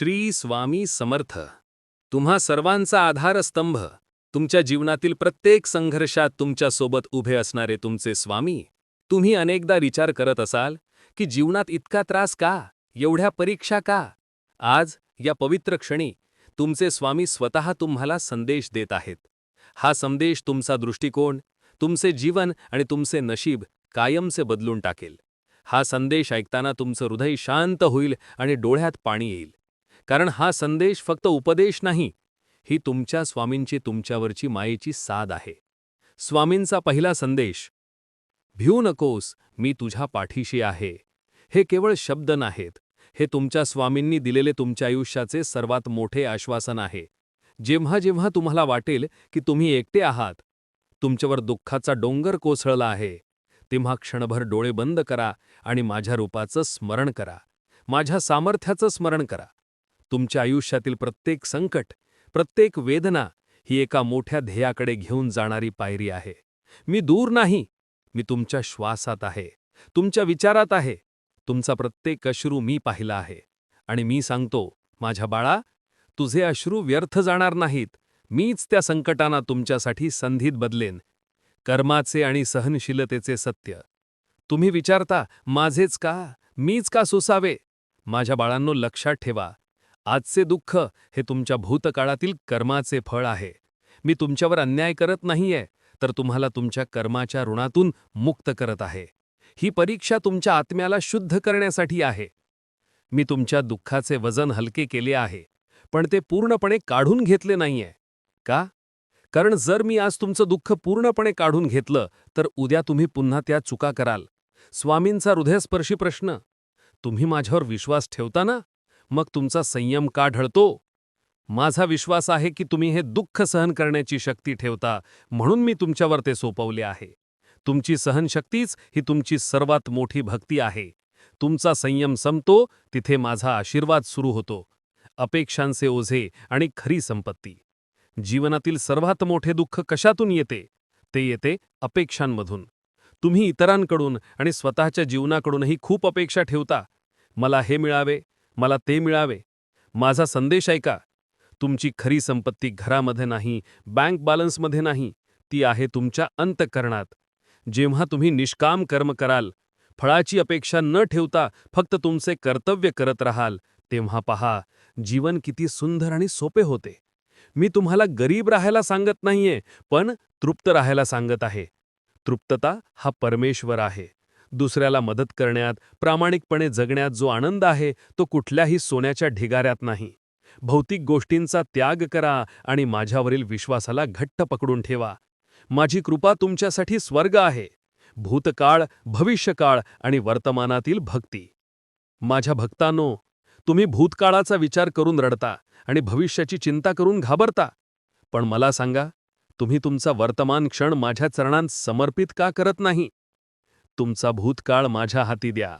श्री स्वामी समर्थ. तुम्हा सर्वांचा आधारस्तंभ. तुमच्या जीवनातील प्रत्येक संघर्षात तुमच्यासोबत उभे असणारे तुमचे स्वामी. तुम्ही अनेकदा विचार करत असाल की जीवनात इतका त्रास का? एवढ्या परीक्षा का? आज या पवित्र क्षणी तुमचे स्वामी स्वतः तुम्हाला संदेश देत आहेत. हा संदेश तुमचा दृष्टिकोन तुमचे जीवन आणि तुमचे नशीब कायमचे बदलून टाकेल. हा संदेश ऐकताना तुमचं हृदय शांत होईल आणि डोळ्यात पाणी येईल. कारण हा संदेश फक्त उपदेश नाही ही तुमच्या स्वामींची तुमच्यावरची मायेची साद आहे. स्वामींचा पहिला संदेश भिऊ नकोस मी तुझ्या पाठीशी आहे. हे केवळ शब्द नाहीत. हे तुमच्या स्वामींनी दिलेले तुमच्या आयुष्याचे सर्वात मोठे आश्वासन आहे. जेव्हा जेव्हा तुम्हाला वाटेल की तुम्ही एकटे आहात तुमच्यावर दुःखाचा डोंगर कोसळला आहे तेव्हा क्षणभर डोळे बंद करा आणि माझ्या रूपाचं स्मरण करा. माझ्या सामर्थ्याचं स्मरण करा. तुमच्या आयुष्यातील प्रत्येक संकट प्रत्येक वेदना ही एका मोठ्या ध्येयाकडे घेऊन जाणारी पायरी आहे. मी दूर नाही. मी तुमच्या श्वासात आहे. तुमच्या विचारात आहे. तुमचा प्रत्येक अश्रू मी पाहिला आहे. आणि मी सांगतो माझ्या बाळा तुझे अश्रू व्यर्थ जाणार नाहीत. मीच त्या संकटांना तुमच्यासाठी संधीत बदलेन. कर्माचे आणि सहनशीलतेचे सत्य. तुम्ही विचारता माझेच का? मीच का सोसावे? माझ्या बाळांनो लक्षात ठेवा. आजचे दुःख हे तुमच्या भूतकाळातील कर्माचे फळ आहे. मी तुमच्यावर अन्याय करत नाहीये तर तुम्हाला तुमच्या कर्माच्या ऋणातून मुक्त करत आहे. ही परीक्षा तुमच्या आत्म्याला शुद्ध करण्यासाठी आहे. मी तुमच्या दुःखाचे वजन हलके केले आहे पण ते पूर्णपणे काढून घेतले नाहीये. का? कारण जर मी आज तुमचं दुःख पूर्णपणे काढून घेतलं तर उद्या तुम्ही पुन्हा त्या चुका कराल. स्वामींचा हृदयस्पर्शी प्रश्न. तुम्ही माझ्यावर विश्वास ठेवता ना? मग तुमचा संयम का ढळतो? माझा विश्वास आहे की तुम्ही हे दुःख सहन करण्याची शक्ती ठेवता म्हणून मी तुमच्यावर ते सोपवले आहे. तुमची सहनशक्तीच ही तुमची सर्वात मोठी भक्ती आहे. तुमचा संयम संपतो तिथे माझा आशीर्वाद सुरू होतो. अपेक्षांचे ओझे आणि खरी संपत्ती. जीवनातील सर्वात मोठे दुःख कशातून येते? ते येते अपेक्षांमधून. तुम्ही इतरांकडून आणि स्वतःच्या जीवनाकडूनही खूप अपेक्षा ठेवता. मला हे मिळावे मला ते मिळावे. माझा संदेश ऐका. तुमची खरी संपत्ती घरामध्ये नाही बँक बॅलन्समध्ये नाही ती आहे तुमच्या अंतकरणात. जेव्हा तुम्ही निष्काम कर्म कराल फळाची अपेक्षा न ठेवता फक्त तुमचे कर्तव्य करत राहाल तेव्हा पहा जीवन किती सुंदर आणि सोपे होते. मी तुम्हाला गरीब राहायला सांगत नाहीये पण तृप्त राहायला सांगत आहे. तृप्तता हा परमेश्वर आहे. दुसऱ्याला मदत करण्यात प्रामाणिकपणे जगण्यात जो आनंद आहे तो कुठल्याही सोन्याच्या ढिगाऱ्यात नाही. भौतिक गोष्टींचा त्याग करा आणि माझ्यावरील विश्वासाला घट्ट पकडून ठेवा. माझी कृपा तुमच्यासाठी स्वर्ग आहे. भूतकाळ भविष्यकाळ आणि वर्तमानातील भक्ती. माझ्या भक्तांनो तुम्ही भूतकाळाचा विचार करून रडता आणि भविष्याची चिंता करून घाबरता. पण मला सांगा तुम्ही तुमचा वर्तमान क्षण माझ्या चरणांत समर्पित का करत नाही? तुमचा भूतकाळ माझ्या हाती द्या.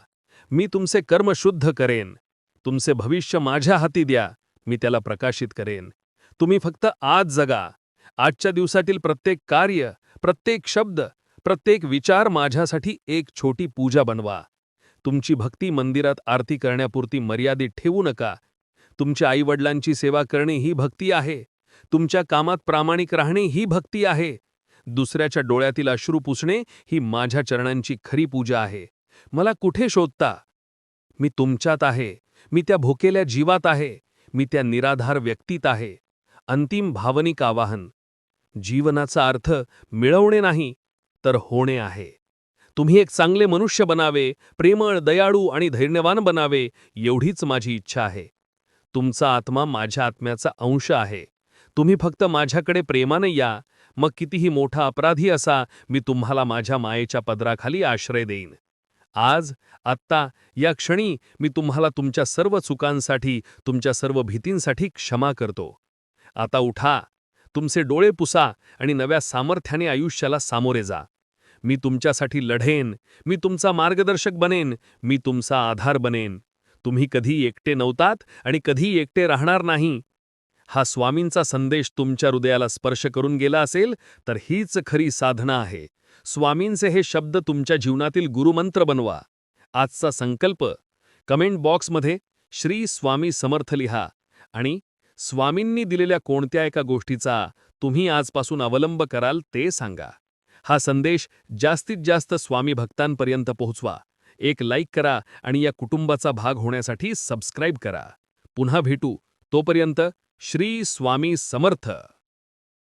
मी तुमचे कर्म शुद्ध करेन. तुमचे भविष्य माझ्या हाती द्या. मी त्याला प्रकाशित करेन. तुम्ही फक्त आज जगा. आजच्या दिवसातील प्रत्येक कार्य प्रत्येक शब्द प्रत्येक विचार माझ्यासाठी एक छोटी पूजा बनवा. तुमची भक्ती मंदिरात आरती करण्यापुरती मर्यादित ठेवू नका. तुमच्या आईवडिलांची सेवा करणे ही भक्ती आहे. तुमच्या कामात प्रामाणिक राहणे ही भक्ती आहे. दुसऱ्याच्या डोळ्यातील अश्रू पुसणे ही माझ्या चरणांची खरी पूजा आहे. मला कुठे शोधता? मी तुमच्यात आहे. मी त्या भोकेल्या जीवात आहे. मी त्या निराधार व्यक्तीत आहे. अंतिम भावनिक आवाहन. जीवनाचा अर्थ मिळवणे नाही तर होणे आहे. तुम्ही एक चांगले मनुष्य बनावे प्रेमळ दयाळू आणि धैर्यवान बनावे एवढीच माझी इच्छा आहे. तुमचा आत्मा माझ्या आत्म्याचा अंश आहे. तुम्ही फक्त माझ्याकडे प्रेमाने या मग कितीही मोठा अपराधी असा मी तुम्हाला माझ्या मायेच्या पदराखाली आश्रय देईन. आज आत्ता या क्षणी मी तुम्हाला तुमच्या सर्व चुकांसाठी तुमच्या सर्व भीतींसाठी क्षमा करतो. आता उठा तुमचे डोळे पुसा आणि नव्या सामर्थ्याने आयुष्याला सामोरे जा. मी तुमच्यासाठी लढेन मी तुमचा मार्गदर्शक बनेन मी तुमचा आधार बनेन. तुम्ही कधी एकटे नव्हतात आणि कधी एकटे राहणार नाही. हा स्वामींचा संदेश तुमच्या हृदयाला स्पर्श करून गेला असेल तर हीच खरी साधना आहे. स्वामींचे हे शब्द तुमच्या जीवनातील गुरुमंत्र बनवा. आजचा संकल्प कमेंट बॉक्समध्ये श्री स्वामी समर्थ लिहा. आणि स्वामींनी दिलेल्या कोणत्या एका गोष्टीचा तुम्ही आजपासून अवलंब कराल ते सांगा. हा संदेश जास्तीत जास्त स्वामी भक्तांपर्यंत पोहोचवा. एक लाईक करा आणि या कुटुंबाचा भाग होण्यासाठी सबस्क्राईब करा. पुन्हा भेटू. तोपर्यंत श्री स्वामी समर्थ.